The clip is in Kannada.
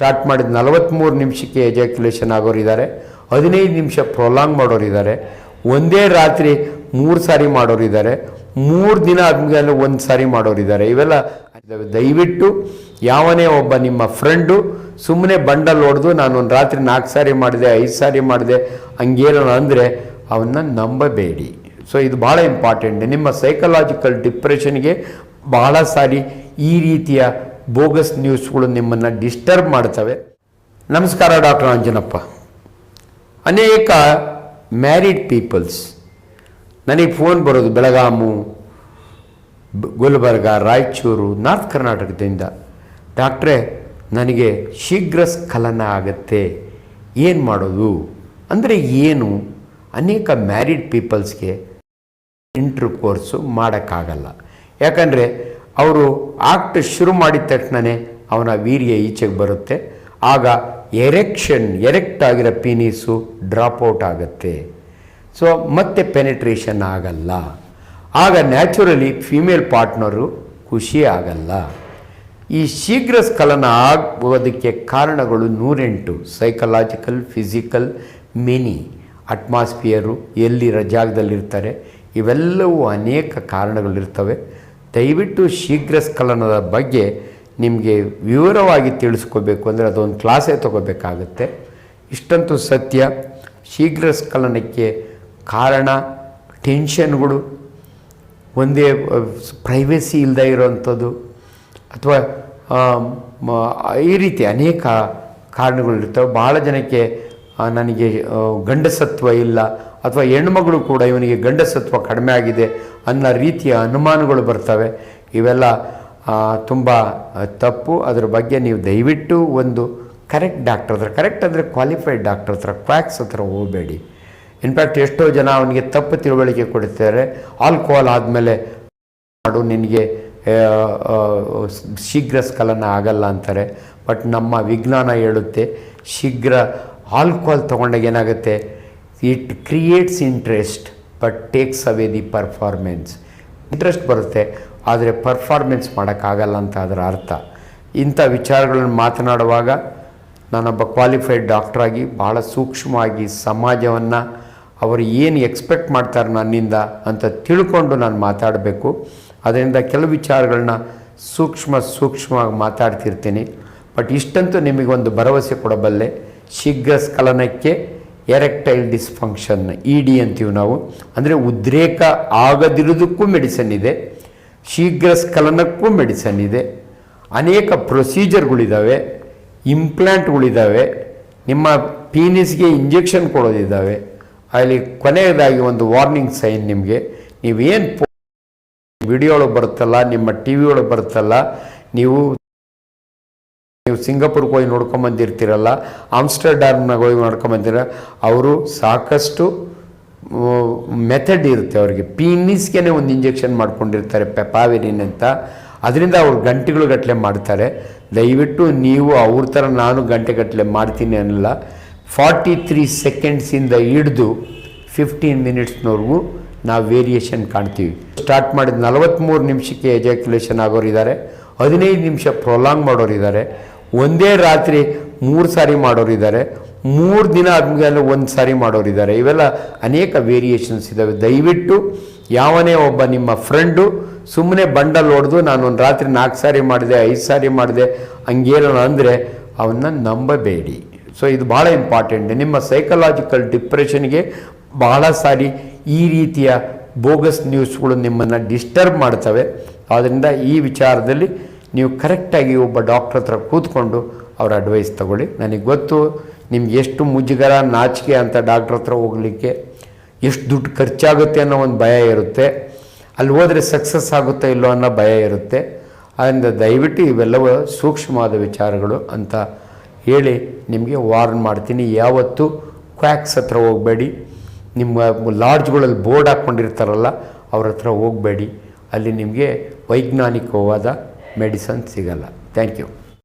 ಸ್ಟಾರ್ಟ್ ಮಾಡಿದ ನಲವತ್ತ್ಮೂರು ನಿಮಿಷಕ್ಕೆ ಎಜಾಕ್ಯುಲೇಷನ್ ಆಗೋರಿದ್ದಾರೆ ಹದಿನೈದು ನಿಮಿಷ ಪ್ರೊಲಾಂಗ್ ಮಾಡೋರಿದ್ದಾರೆ ಒಂದೇ ರಾತ್ರಿ ಮೂರು ಸಾರಿ ಮಾಡೋರಿದ್ದಾರೆ ಮೂರು ದಿನ ಆದ್ಮೇಲೆ ಒಂದು ಸಾರಿ ಮಾಡೋರಿದ್ದಾರೆ ಇವೆಲ್ಲ ದಯವಿಟ್ಟು ಯಾವನೇ ಒಬ್ಬ ನಿಮ್ಮ ಫ್ರೆಂಡು ಸುಮ್ಮನೆ ಬಂಡಲ್ ಹೊಡೆದು ನಾನು ಒಂದು ರಾತ್ರಿ ನಾಲ್ಕು ಸಾರಿ ಮಾಡಿದೆ, ಐದು ಸಾರಿ ಮಾಡಿದೆ ಹಂಗೇನೋ ಅಂದರೆ ಅವನ್ನ ನಂಬಬೇಡಿ. ಸೊ ಇದು ಭಾಳ ಇಂಪಾರ್ಟೆಂಟ್ ನಿಮ್ಮ ಸೈಕಲಾಜಿಕಲ್ ಡಿಪ್ರೆಷನ್ಗೆ ಬಹಳ ಸಾರಿ ಈ ರೀತಿಯ ಬೋಗಸ್ ನ್ಯೂಸ್ಗಳು ನಿಮ್ಮನ್ನು ಡಿಸ್ಟರ್ಬ್ ಮಾಡ್ತವೆ. ನಮಸ್ಕಾರ ಡಾಕ್ಟರ್ ಅಂಜನಪ್ಪ ಅನೇಕ ಮ್ಯಾರಿಡ್ ಪೀಪಲ್ಸ್, ನನಗೆ ಫೋನ್ ಬರೋದು ಬೆಳಗಾಮು ಗುಲ್ಬರ್ಗ, ರಾಯಚೂರು, ನಾರ್ತ್ ಕರ್ನಾಟಕದಿಂದ. ಡಾಕ್ಟ್ರೇ, ನನಗೆ ಶೀಘ್ರ ಸ್ಖಲನ ಆಗುತ್ತೆ. ಏನು ಮಾಡೋದು? ಅಂದರೆ ಏನು? ಅನೇಕ ಮ್ಯಾರಿಡ್ ಪೀಪಲ್ಸ್ಗೆ ಇಂಟ್ರ್ ಕೋರ್ಸು ಮಾಡೋಕ್ಕಾಗಲ್ಲ. ಯಾಕಂದರೆ ಅವರು ಆಕ್ಟ್ ಶುರು ಮಾಡಿದ ತಕ್ಷಣವೇ ಅವನ ವೀರ್ಯ ಈಚೆಗೆ ಬರುತ್ತೆ. ಆಗ ಎರೆಕ್ಷನ್ ಎರೆಕ್ಟ್ ಆಗಿರೋ ಪೀನೀಸು ಡ್ರಾಪ್ ಔಟ್ ಆಗುತ್ತೆ. ಸೊ ಮತ್ತೆ ಪೆನಿಟ್ರೇಷನ್ ಆಗಲ್ಲ. ಆಗ ನ್ಯಾಚುರಲಿ ಫೀಮೇಲ್ ಪಾರ್ಟ್ನರು ಖುಷಿ ಆಗಲ್ಲ. ಈ ಶೀಘ್ರ ಸ್ಖಲನ ಆಗುವುದಕ್ಕೆ ಕಾರಣಗಳು ನೂರೆಂಟು. ಸೈಕಲಾಜಿಕಲ್ ಫಿಸಿಕಲ್ ಮೆನಿ ಅಟ್ಮಾಸ್ಫಿಯರು ಎಲ್ಲಿರೋ ಜಾಗದಲ್ಲಿರ್ತಾರೆ. ಇವೆಲ್ಲವೂ ಅನೇಕ ಕಾರಣಗಳಿರ್ತವೆ. ದಯವಿಟ್ಟು ಶೀಘ್ರ ಸ್ಖಲನದ ಬಗ್ಗೆ ನಿಮಗೆ ವಿವರವಾಗಿ ತಿಳಿಸ್ಕೋಬೇಕು ಅಂದರೆ ಅದೊಂದು ಕ್ಲಾಸೇ ತಗೋಬೇಕಾಗುತ್ತೆ. ಇಷ್ಟಂತೂ ಸತ್ಯ. ಶೀಘ್ರ ಸ್ಖಲನಕ್ಕೆ ಕಾರಣ, ಟೆನ್ಷನ್ಗಳು, ಒಂದೇ ಪ್ರೈವೇಸಿ ಇಲ್ಲದೆ ಇರೋವಂಥದ್ದು ಅಥವಾ ಈ ರೀತಿ ಅನೇಕ ಕಾರಣಗಳಿರ್ತವೆ ಭಾಳ ಜನಕ್ಕೆ ನನಗೆ ಗಂಡಸತ್ವ ಇಲ್ಲ. ಅಥವಾ ಹೆಣ್ಮಗಳು ಕೂಡ ಇವನಿಗೆ ಗಂಡಸತ್ವ ಕಡಿಮೆ ಆಗಿದೆ ಅನ್ನೋ ರೀತಿಯ ಅನುಮಾನಗಳು ಬರ್ತವೆ. ಇವೆಲ್ಲ ತುಂಬ ತಪ್ಪು. ಅದ್ರ ಬಗ್ಗೆ ನೀವು ದಯವಿಟ್ಟು ಒಂದು ಕರೆಕ್ಟ್ ಡಾಕ್ಟರ್ ಹತ್ರ, ಕರೆಕ್ಟ್ ಅಂದರೆ ಕ್ವಾಲಿಫೈಡ್ ಡಾಕ್ಟರ್ ಹತ್ರ, ಕ್ವಾಕ್ಸ್ ಹತ್ರ ಹೋಗಬೇಡಿ. ಇನ್ಫ್ಯಾಕ್ಟ್ ಎಷ್ಟೋ ಜನ ಅವನಿಗೆ ತಪ್ಪು ತಿಳುವಳಿಕೆ ಕೊಡ್ತಾರೆ ಆಲ್ಕೋಹಾಲ್ ಆದಮೇಲೆ ಮಾಡು, ನಿನಗೆ ಶೀಘ್ರ ಸ್ಕಲನ ಆಗಲ್ಲ ಅಂತಾರೆ. ಬಟ್ ನಮ್ಮ ವಿಜ್ಞಾನ ಹೇಳುತ್ತೆ, ಶೀಘ್ರ ಆಲ್ಕೋಹಾಲ್ ತೊಗೊಂಡಾಗ ಏನಾಗುತ್ತೆ? It creates interest but takes away the performance interest ಬರುತ್ತೆ, ಆದರೆ ಪರ್ಫಾರ್ಮೆನ್ಸ್ ಮಾಡೋಕ್ಕಾಗಲ್ಲ ಅಂತ ಅದರ ಅರ್ಥ. ಇಂಥ ವಿಚಾರಗಳನ್ನು ಮಾತನಾಡುವಾಗ ನಾನೊಬ್ಬ ಕ್ವಾಲಿಫೈಡ್ ಡಾಕ್ಟ್ರಾಗಿ ಭಾಳ ಸೂಕ್ಷ್ಮವಾಗಿ ಸಮಾಜವನ್ನು ಅವರು ಏನು ಎಕ್ಸ್ಪೆಕ್ಟ್ ಮಾಡ್ತಾರೆ ನನ್ನಿಂದ ಅಂತ ತಿಳ್ಕೊಂಡು ನಾನು ಮಾತಾಡಬೇಕು. ಅದರಿಂದ ಕೆಲವು ವಿಚಾರಗಳನ್ನ ಸೂಕ್ಷ್ಮ ಸೂಕ್ಷ್ಮವಾಗಿ ಮಾತಾಡ್ತಿರ್ತೀನಿ. ಬಟ್ ಇಷ್ಟಂತೂ ನಿಮಗೊಂದು ಭರವಸೆ ಕೊಡಬಲ್ಲೆ, ಶೀಘ್ರ ಸ್ಖಲನಕ್ಕೆ ಎರೆಕ್ಟೈಲ್ ಡಿಸ್ಫಂಕ್ಷನ್ ಇ ಡಿ ಅಂತೀವಿ ನಾವು. ಅಂದರೆ ಉದ್ರೇಕ ಆಗದಿರೋದಕ್ಕೂ ಮೆಡಿಸನ್ ಇದೆ, ಶೀಘ್ರ ಸ್ಖಲನಕ್ಕೂ ಮೆಡಿಸನ್ ಇದೆ. ಅನೇಕ ಪ್ರೊಸೀಜರ್ಗಳಿದ್ದಾವೆ ಇಂಪ್ಲ್ಯಾಂಟ್ಗಳಿದ್ದಾವೆ ನಿಮ್ಮ ಪೀನಿಸ್ಗೆ ಇಂಜೆಕ್ಷನ್ ಕೊಡೋದಿದ್ದಾವೆ ಅಲ್ಲಿ ಕೊನೆಯದಾಗಿ ಒಂದು ವಾರ್ನಿಂಗ್ ಸೈನ್ ನಿಮಗೆ. ನೀವೇನು ವಿಡಿಯೋ ಒಳಗೆ ಬರುತ್ತಲ್ಲ, ನಿಮ್ಮ ಟಿ ವಿ ಒಳಗೆ ಬರುತ್ತಲ್ಲ, ನೀವು ನೀವು ಸಿಂಗಾಪುರ್ಗೆ ಹೋಗಿ ನೋಡ್ಕೊಂಬಂದಿರ್ತೀರಲ್ಲ ಆಮ್ಸ್ಟರ್ಡಾಮ್ನಾಗ ಹೋಗಿ ನೋಡ್ಕೊಂಬಂದಿರ, ಅವರು ಸಾಕಷ್ಟು ಮೆಥಡ್ ಇರುತ್ತೆ ಅವರಿಗೆ. ಪೀನಿಸ್ಗೆ ಒಂದು ಇಂಜೆಕ್ಷನ್ ಮಾಡ್ಕೊಂಡಿರ್ತಾರೆ ಪೆಪಾವಿರಿನ್ ಅಂತ. ಅದರಿಂದ ಅವ್ರು ಗಂಟೆಗಳು ಗಟ್ಟಲೆ ಮಾಡ್ತಾರೆ. ದಯವಿಟ್ಟು ನೀವು ಅವ್ರ ಥರ ನಾನು ಗಂಟೆಗಟ್ಟಲೆ ಮಾಡ್ತೀನಿ ಅನ್ನಲ್ಲ. ಫಾರ್ಟಿ ತ್ರೀ ಸೆಕೆಂಡ್ಸಿಂದ ಹಿಡಿದು ಫಿಫ್ಟೀನ್ ಮಿನಿಟ್ಸ್ನವರೆಗೂ ನಾವು ವೇರಿಯೇಷನ್ ಕಾಣ್ತೀವಿ. ಸ್ಟಾರ್ಟ್ ಮಾಡಿದ ನಲವತ್ತ್ಮೂರು ನಿಮಿಷಕ್ಕೆ ಎಜಾಕ್ಯುಲೇಷನ್ ಆಗೋರಿದ್ದಾರೆ. ಹದಿನೈದು ನಿಮಿಷ ಪ್ರೊಲಾಂಗ್ ಮಾಡೋರಿದ್ದಾರೆ. ಒಂದೇ ರಾತ್ರಿ ಮೂರು ಸಾರಿ ಮಾಡೋರಿದ್ದಾರೆ ಮೂರು ದಿನ ಆದಮೇಲೆ ಒಂದು ಸಾರಿ ಮಾಡೋರಿದ್ದಾರೆ ಇವೆಲ್ಲ ಅನೇಕ ವೇರಿಯೇಷನ್ಸ್ ಇದ್ದಾವೆ ದಯವಿಟ್ಟು ಯಾವನೇ ಒಬ್ಬ ನಿಮ್ಮ ಫ್ರೆಂಡು ಸುಮ್ಮನೆ ಬಂಡಲ್ ಹೊಡೆದು ನಾನು ಒಂದು ರಾತ್ರಿ ನಾಲ್ಕು ಸಾರಿ ಮಾಡಿದೆ, ಐದು ಸಾರಿ ಮಾಡಿದೆ ಹಂಗೇನೋ ಅಂದರೆ ಅವನ್ನ ನಂಬಬೇಡಿ. ಸೊ ಇದು ಭಾಳ ಇಂಪಾರ್ಟೆಂಟ್ ನಿಮ್ಮ ಸೈಕಲಾಜಿಕಲ್ ಡಿಪ್ರೆಷನ್ಗೆ ಬಹಳ ಸಾರಿ ಈ ರೀತಿಯ ಬೋಗಸ್ ನ್ಯೂಸ್ಗಳು ನಿಮ್ಮನ್ನು ಡಿಸ್ಟರ್ಬ್ ಮಾಡ್ತವೆ. ಆದ್ದರಿಂದ ಈ ವಿಚಾರದಲ್ಲಿ ನೀವು ಕರೆಕ್ಟಾಗಿ ಒಬ್ಬ ಡಾಕ್ಟ್ರ್ ಹತ್ರ ಕೂತ್ಕೊಂಡು ಅವ್ರ ಅಡ್ವೈಸ್ ತಗೊಳ್ಳಿ. ನನಗೆ ಗೊತ್ತು ನಿಮ್ಗೆ ಎಷ್ಟು ಮುಜುಗರ, ನಾಚಿಕೆ ಅಂತ ಡಾಕ್ಟ್ರ್ ಹತ್ರ ಹೋಗಲಿಕ್ಕೆ ಎಷ್ಟು ದುಡ್ಡು ಖರ್ಚಾಗುತ್ತೆ ಅನ್ನೋ ಒಂದು ಭಯ ಇರುತ್ತೆ. ಅಲ್ಲಿ ಹೋದರೆ ಸಕ್ಸಸ್ ಆಗುತ್ತೋ ಇಲ್ಲೋ ಅನ್ನೋ ಭಯ ಇರುತ್ತೆ. ಆದ್ದರಿಂದ ದಯವಿಟ್ಟು ಇವೆಲ್ಲವೂ ಸೂಕ್ಷ್ಮವಾದ ವಿಚಾರಗಳು ಅಂತ ಹೇಳಿ ನಿಮಗೆ ವಾರ್ನ್ ಮಾಡ್ತೀನಿ. ಯಾವತ್ತೂ ಕ್ವ್ಯಾಕ್ಸ್ ಹತ್ರ ಹೋಗಬೇಡಿ. ನಿಮ್ಮ ಲಾಡ್ಜ್ಗಳಲ್ಲಿ ಬೋರ್ಡ್ ಹಾಕ್ಕೊಂಡಿರ್ತಾರಲ್ಲ ಅವ್ರ ಹತ್ರ ಹೋಗಬೇಡಿ. ಅಲ್ಲಿ ನಿಮಗೆ ವೈಜ್ಞಾನಿಕವಾದ ಮೆಡಿಸನ್ ಸಿಗಲ್ಲ. Thank you.